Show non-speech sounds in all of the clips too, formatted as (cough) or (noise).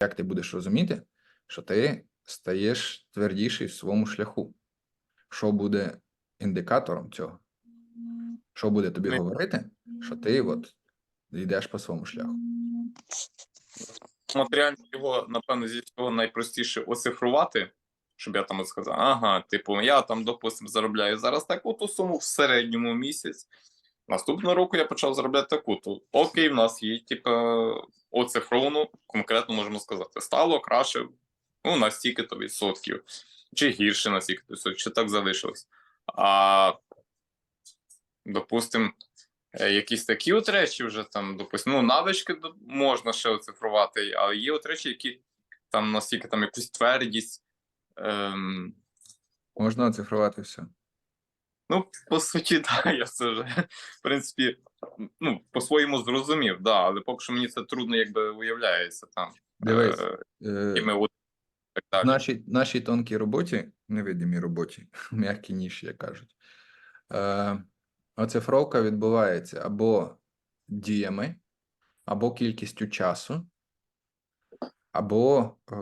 як ти будеш розуміти, що ти стаєш твердіший в своєму шляху? Що буде індикатором цього? Що буде тобі говорити, що ти от йдеш по своєму шляху? матеріально його, напевно, зі всього найпростіше оцифрувати, щоб я там сказав, ага, типу, я там, допустим, заробляю зараз таку-то суму в середньому місяць. Наступного року я почав заробляти таку-то. Окей, в нас є, типу, оцифровано, конкретно можемо сказати, стало краще, ну, на стільки-то відсотків, чи гірше на стільки відсотків, чи так залишилось. А, допустим, е, якісь такі от речі вже там, допустим, ну, навички можна ще оцифрувати, а є от речі, які там настільки там якусь твердість. Ем, Можна оцифрувати все. ну, по суті, (laughs) да, я це вже, в принципі, ну, по-своєму зрозумів, да, але поки що мені це трудно якби уявляється там. Дивись, е, е, і ми от так в далі. нашій, нашій тонкій роботі, невидимій роботі, (laughs) м'які ніші, як кажуть, е, оцифровка відбувається або діями, або кількістю часу, або, е,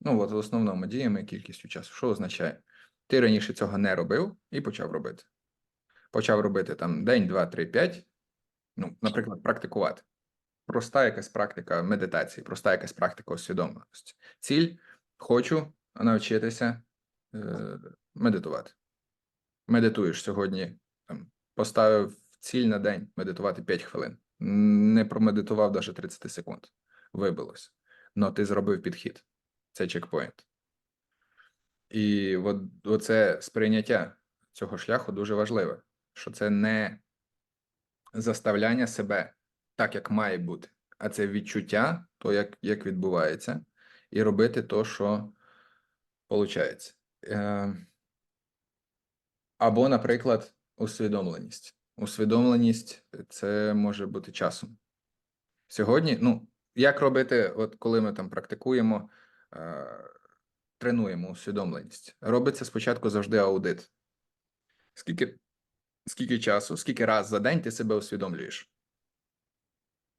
ну, от в основному діями і кількістю часу. Що означає? Ти раніше цього не робив і почав робити. Почав робити там день, два, три, п'ять. Ну, наприклад, практикувати. Проста якась практика медитації, проста якась практика усвідомленості. Ціль хочу навчитися е, медитувати. Медитуєш сьогодні, там, поставив ціль на день медитувати 5 хвилин. Не промедитував навіть 30 секунд. Вибилось. Но ти зробив підхід. Це чекпоінт. І от, оце сприйняття цього шляху дуже важливе, що це не заставляння себе так, як має бути, а це відчуття, то, як, як відбувається, і робити то, що виходить. Е, або, наприклад, усвідомленість. Усвідомленість це може бути часом. Сьогодні, ну, як робити, от коли ми там практикуємо, е, тренуємо усвідомленість. Робиться спочатку завжди аудит. Скільки, скільки часу, скільки раз за день ти себе усвідомлюєш?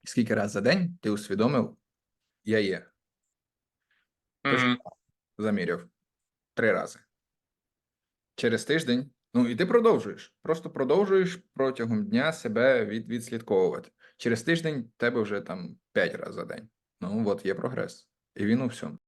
Скільки раз за день ти усвідомив, я є. Тож Мгм. заміряв три рази. Через тиждень, ну і ти продовжуєш. Просто продовжуєш протягом дня себе від, відслідковувати. Через тиждень тебе вже там п'ять разів за день. Ну, от є прогрес. І він у всьому.